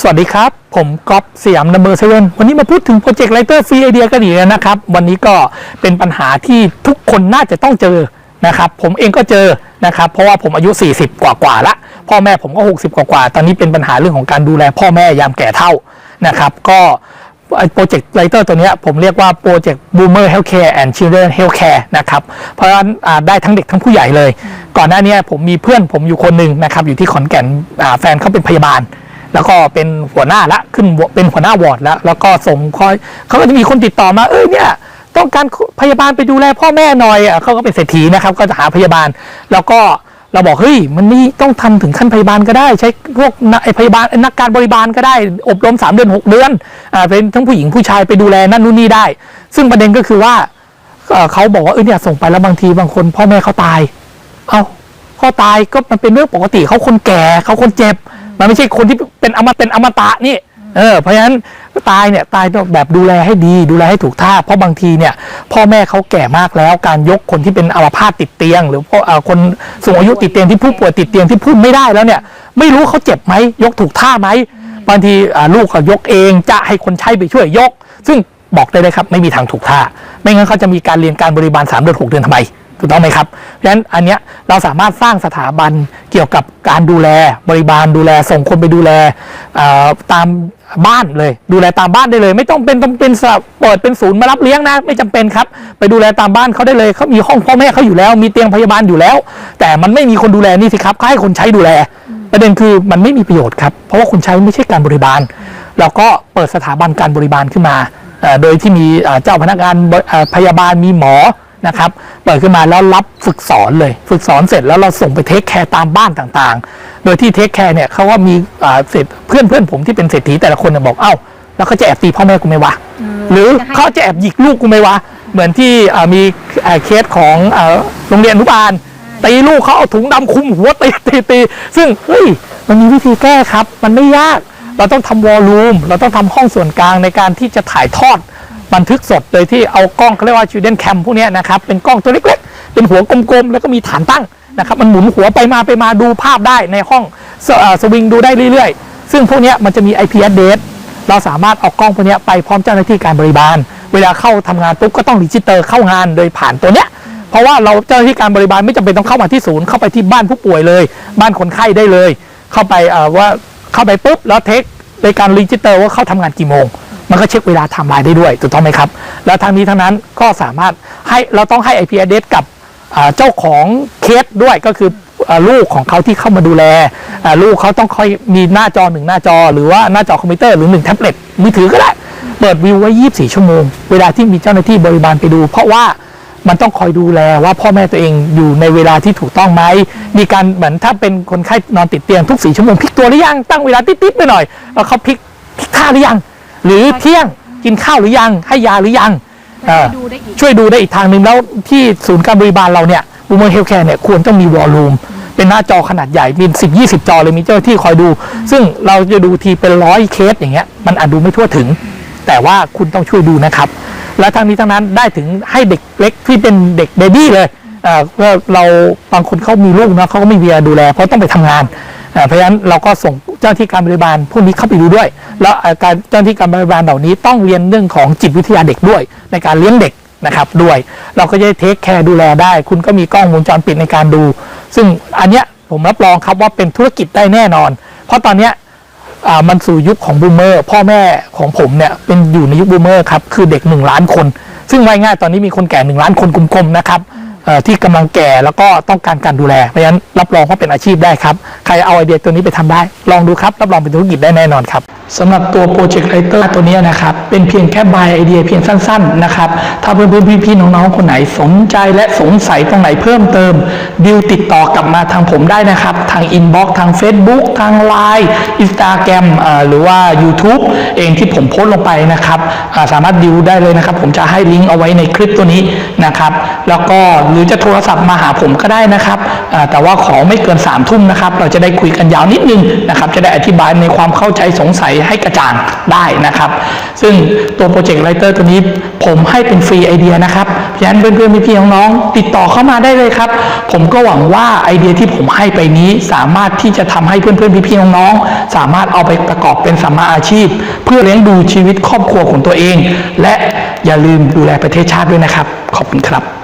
สวัสดีครับ ผมก๊อฟสยามนัมเบอร์เซเว่นวันนี้มาพูดถึงโปรเจกต์ไ i เตอร์ฟรีไอเดียกันอีกแล้วนะครับ วันนี้ก็เป็นปัญหาที่ทุกคนน่าจะต้องเจอนะครับ ผมเองก็เจอนะครับ เพราะว่าผมอายุ 40 กว่ากว่าละ พ่อแม่ผมก็ 60 กว่ากว่า ตอนนี้เป็นปัญหาเรื่องของการดูแลพ่อแม่ยามแก่เฒ่านะครับ ก็โปรเจกต์ไ i เตอร์ตัวนี้ผมเรียกว่าโปรเจกต์ Boomer Healthcare and Children Healthcare นะครับ เพราะฉะนั้นอ่าได้ทั้งเด็กทั้งผู้ใหญ่เลย ก่อนหน้านี้ผมมีเพื่อนผมอยู่คนหนึ่งนะครับ อยู่ที่ขอนแก่นแฟนเขาเป็นพยาบาล แล้วก็เป็นหัวหน้าละขึ้นเป็นหัวหน้าวอร์ดแล้ว แล้วก็ส่งคอยเขาก็จะมีคนติดต่อมาเออเนี่ยต้องการพยาบาลไปดูแลพ่อแม่หน่อยอะเขาก็เป็นเศรษฐีนะครับ ก็จะหาพยาบาล แล้วก็เราบอกเฮ้ยมันนี่ต้องทำถึงขั้นพยาบาลก็ได้ ใช้พวกนักไอ้พยาบาลไอ้นักการบริบาลก็ได้ อบรม 3 เดือน 6 เดือนอ่าเป็นทั้งผู้หญิงผู้ชายไปดูแลนั่นนู่นนี่ได้ ซึ่งประเด็นก็คือว่าเขาบอกว่าเออเนี่ยส่งไปแล้วบางทีบางคน พ่อแม่เขาตาย เอ้าพ่อตายก็มันเป็นเรื่องปกติเขาคนแก่เขาคนเจ็บ มันไม่ใช่คนที่เป็นอมตะเป็นอมตะนี่เออเพราะฉะนั้นตายเนี่ยตายต้องแบบดูแลให้ดี ดูแลให้ถูกท่า เพราะบางทีเนี่ย พ่อแม่เขาแก่มากแล้ว การยกคนที่เป็นอัมพาตติดเตียง หรือพ่อเอ่อคนสูงอายุติดเตียงที่ผู้ป่วยติดเตียงที่พูดไม่ได้แล้วเนี่ย ไม่รู้เขาเจ็บไหมยกถูกท่าไหมบางทีอ่าลูกเขายกเองจะให้คนใช้ไปช่วยยก ซึ่งบอกได้เลยครับ ไม่มีทางถูกท่า ไม่งั้นเขาจะมีการเรียนการบริบาล3เดือน6เดือนทำไม ถูกต้องไหมครับ เพราะฉะนั้นอันเนี้ยเราสามารถสร้างสถาบันเกี่ยวกับการดูแลบริบาลดูแลส่งคนไปดูแลตามบ้านเลย ดูแลตามบ้านได้เลย ไม่ต้องเป็นต้องเป็นเปิดเป็นศูนย์มารับเลี้ยงนะ ไม่จำเป็นครับ ไปดูแลตามบ้านเขาได้เลยเขามีห้องพ่อแม่เขาอยู่แล้ว มีเตียงพยาบาลอยู่แล้ว แต่มันไม่มีคนดูแลนี่สิครับให้คนใช้ดูแล ประเด็นคือมันไม่มีประโยชน์ครับเพราะว่าคนใช้ไม่ใช่การบริบาลเราก็เปิดสถาบันการบริบาลขึ้นมา โดยที่มีเจ้าพนักงานพยาบาลมีหมอ นะครับเปิดขึ้นมาแล้วรับฝึกสอนเลย ฝึกสอนเสร็จแล้วเราส่งไปเทคแคร์ตามบ้านต่างๆ โดยที่เทคแคร์เนี่ยเขาว่ามีอ่าเศรษเพื่อนเพื่อนๆผมที่เป็นเศรษฐีแต่ละคนเนี่ยบอกเอ้าแล้วเขาจะแอบตีพ่อแม่กูไหมวะหรือเขาจะแอบหยิกลูกกูไหมวะเหมือนที่อ่ามีอ่าเคสของอ่าโรงเรียนอนุบาลตีลูกเขาเอาถุงดำคลุมหัวตีตีตีซึ่งเฮ้ยมันมีวิธีแก้ครับ มันไม่ยาก เราต้องทำวอลลุ่มเราต้องทำห้องส่วนกลางในการที่จะถ่ายทอด บันทึกสดโดยที่เอากล้องเขาเรียกว่า Children Cam พวกนี้นะครับเป็นกล้องตัวเล็กๆ เป็นหัวกลมๆ แล้วก็มีฐานตั้งนะครับมันหมุนหัวไปมาไปมาดูภาพได้ในห้องสอสวิงดูได้เรื่อยๆ ซึ่งพวกนี้มันจะมี IP address เราสามารถเอากล้องพวกนี้ไปพร้อมเจ้าหน้าที่การบริบาล เวลาเข้าทำงานปุ๊บก็ต้องรีจิสเตอร์เข้างานโดยผ่านตัวเนี้ยเพราะว่าเราเจ้าหน้าที่การบริบาลไม่จำเป็นต้องเข้ามาที่ศูนย์เข้าไปที่บ้านผู้ป่วยเลย บ้านคนไข้ได้เลย เข้าไปว่าเข้าไปปุ๊บแล้วเทคในการรีจิสเตอร์ว่าเข้าทำงานกี่โมง มันก็เช็คเวลาไทม์ไลน์ได้ด้วยถูกต้องไหมครับ แล้วทางนี้ทั้งนั้นก็สามารถให้เราต้องให้ IP address กับเจ้าของเคสด้วยก็คือลูกของเขาที่เข้ามาดูแลลูกเขาต้องคอยมีหน้าจอหนึ่งหน้าจอ หรือว่าหน้าจอคอมพิวเตอร์หรือหนึ่งแท็บเล็ตมือถือก็ได้ เปิดวิวไว้ 24 ชั่วโมง เวลาที่มีเจ้าหน้าที่บริบาลไปดู เพราะว่ามันต้องคอยดูแลว่าพ่อแม่ตัวเองอยู่ในเวลาที่ถูกต้องไหม มีการเหมือนถ้าเป็นคนไข้นอนติดเตียงทุกสี่ชั่วโมงพลิกตัวหรือยังตั้งเวลาติ๊ดๆไปหน่อยแล้วเขาพลิกพลิกท่าหรือยัง หรือเที่ยงกินข้าวหรือยัง ให้ยาหรือยังเออดูได้อีกช่วยดูได้อีกทางหนึ่งแล้วที่ศูนย์การบริบาลเราเนี่ยบูมเมอร์เฮลท์แคร์เนี่ยควรต้องมีวอลลุ่มเป็นหน้าจอขนาดใหญ่มีสิบยี่สิบจอเลยมีเจ้าหน้าที่คอยดู ซึ่งเราจะดูทีเป็นร้อยเคสอย่างเงี้ยมันอาจดูไม่ทั่วถึง แต่ว่าคุณต้องช่วยดูนะครับ และทั้งนี้ทั้งนั้นได้ถึงให้เด็กเล็กที่เป็นเด็กเบบี้เลย เอ่อว่าเราบางคนเขามีลูกนะเขาก็ไม่มีเวลาดูแล เพราะต้องไปทำงานเพราะฉะนั้นเราก็ส่งเจ้าหน้าที่การบริบาลพวกนี้เข้าไปดูด้วย แล้วเอ่อการเจ้าหน้าที่การบริบาลเหล่านี้ต้องเรียนเรื่องของจิตวิทยาเด็กด้วย ในการเลี้ยงเด็กนะครับด้วย เราก็จะเทคแคร์ดูแลได้ คุณก็มีกล้องวงจรปิดในการดู ซึ่งอันเนี้ยผมรับรองครับว่าเป็นธุรกิจได้แน่นอน เพราะตอนเนี้ยมันสู่ยุคของบูมเมอร์พ่อแม่ของผมเนี่ยเป็นอยู่ในยุคบูมเมอร์ครับคือเด็ก 1 ล้านคน ซึ่งไว่ายง่ายตอนนี้มีคนแก่ 1 ล้านคนกลมๆนะครับ ที่กำลังแก่แล้วก็ต้องการการดูแล เพราะฉะนั้นรับรองว่าเป็นอาชีพได้ครับ ใครเอาไอเดียตัวนี้ไปทำได้ ลองดูครับ รับรองเป็นธุรกิจได้แน่นอนครับสำหรับตัวโปรเจกต์ไรเตอร์ตัวนี้นะครับ เป็นเพียงแค่บายไอเดียเพียงสั้นๆนะครับ ถ้าเพื่อนๆพี่ๆน้องๆคนไหนสนใจและสงสัยตรงไหนเพิ่มเติมดิวติดต่อกลับมาทางผมได้นะครับ ทางอินบ็อกซ์ทาง Facebook ทาง Line Instagram หรือว่า YouTube เองที่ผมโพสต์ลงไปนะครับสามารถดิวได้เลยนะครับ ผมจะให้ลิงก์เอาไว้ในคลิปตัวนี้นะครับ แล้วก็หรือจะโทรศัพท์มาหาผมก็ได้นะครับแต่ว่าขอไม่เกิน3ามทุ่มนะครับ เราจะได้คุยกันยาวนิดนึงนะครับ จะได้อธิบายในความเข้าใจสงสัยให้กระจ่างได้นะครับ ซึ่งตัวโปรเจกต์ไรเตอร์ตัวนี้ผมให้เป็นฟรีไอเดียนะครับเพฉะนั้นเพื่อนๆพี่ๆน้องๆติดต่อเข้ามาได้เลยครับ ผมก็หวังว่าไอเดียที่ผมให้ไปนี้สามารถที่จะทำให้เพื่อนๆพี่ๆน้องๆสามารถเอาไปประกอบเป็นสัมมาอาชีพ เพื่อเลี้ยงดูชีวิตครอบครัวของตัวเอง และอย่าลืมดูแลประเทศชาติด้วยนะครับ ขอบคุณครับ